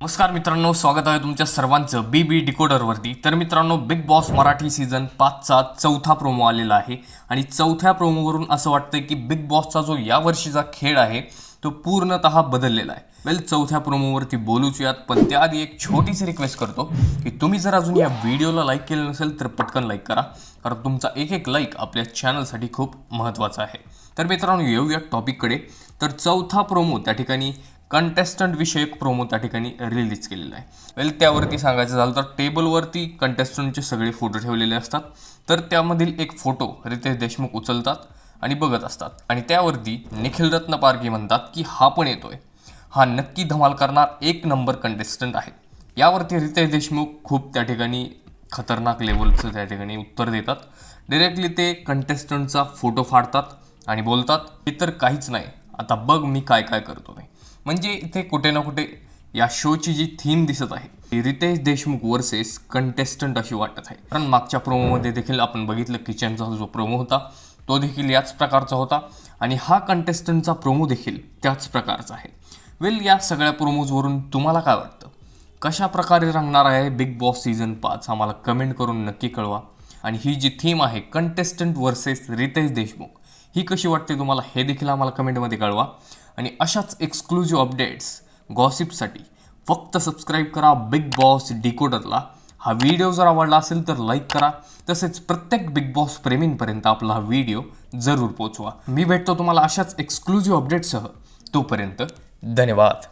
नमस्कार मित्रांनो स्वागत आहे तुमच्या सर्वांचं बी बी डिकोडरवरती. तर मित्रांनो बिग बॉस मराठी सीझन पाचचा चौथा प्रोमो आलेला आहे. आणि चौथ्या प्रोमोवरून असं वाटतंय की बिग बॉसचा जो यावर्षीचा खेळ आहे तो पूर्णतः बदललेला आहे. वेल चौथ्या प्रोमोवरती बोलूच यात पण त्याआधी एक छोटीशी रिक्वेस्ट करतो की तुम्ही जर अजून या व्हिडिओला लाईक केलं नसेल तर पटकन लाईक करा. कारण तुमचा एक एक लाईक आपल्या चॅनलसाठी खूप महत्त्वाचा आहे. तर मित्रांनो येऊया टॉपिककडे तर चौथा प्रोमो त्या ठिकाणी कंटेस्टंट विषयक प्रोमो त्या ठिकाणी रिलीज केलेला आहे. वेल त्यावरती सांगायचं झालं तर टेबलवरती कंटेस्टंटचे सगळे फोटो ठेवलेले असतात. तर त्यामधील एक फोटो रितेश देशमुख उचलतात आणि बघत असतात. आणि त्यावरती निखिल रत्न पारगी म्हणतात की हा पण येतोय. हा नक्की धमाल करणार एक नंबर कंटेस्टंट आहे. यावरती रितेश देशमुख खूप त्या ठिकाणी खतरनाक लेवलचं त्या ठिकाणी उत्तर देतात. डिरेक्टली ते कंटेस्टंटचा फोटो फाडतात आणि बोलतात हे तर काहीच नाही. आता बघ मी काय काय करतो नाही म्हणजे इथे कुठे ना कुठे या शोची जी थीम दिसत आहे ती रितेश देशमुख वर्सेस कंटेस्टंट अशी वाटत आहे. कारण मागच्या प्रोमोमध्ये देखील आपण बघितलं किचनचा जो प्रोमो होता तो देखील याच प्रकारचा होता आणि हा कंटेस्टंटचा प्रोमो देखील त्याच प्रकारचा आहे. वेल या सगळ्या प्रोमोजवरून तुम्हाला काय वाटतं? कशा प्रकारे रंगणार आहे बिग बॉस सीझन पाच? आम्हाला कमेंट करून नक्की कळवा. आणि ही जी थीम आहे कंटेस्टंट वर्सेस रितेश देशमुख ही कशी वाटते तुम्हाला हे देखील आम्हाला कमेंटमध्ये कळवा. आणि अशाच एक्सक्लुझिव्ह अपडेट्स गॉसिपसाठी फक्त सबस्क्राईब करा बिग बॉस डिकोडरला हा व्हिडिओ जर आवडला असेल तर लाईक करा. तसेच प्रत्येक बिग बॉस प्रेमींपर्यंत आपला हा व्हिडिओ जरूर पोचवा मी भेटतो तुम्हाला अशाच एक्सक्लुझिव्ह अपडेट्ससह तोपर्यंत धन्यवाद.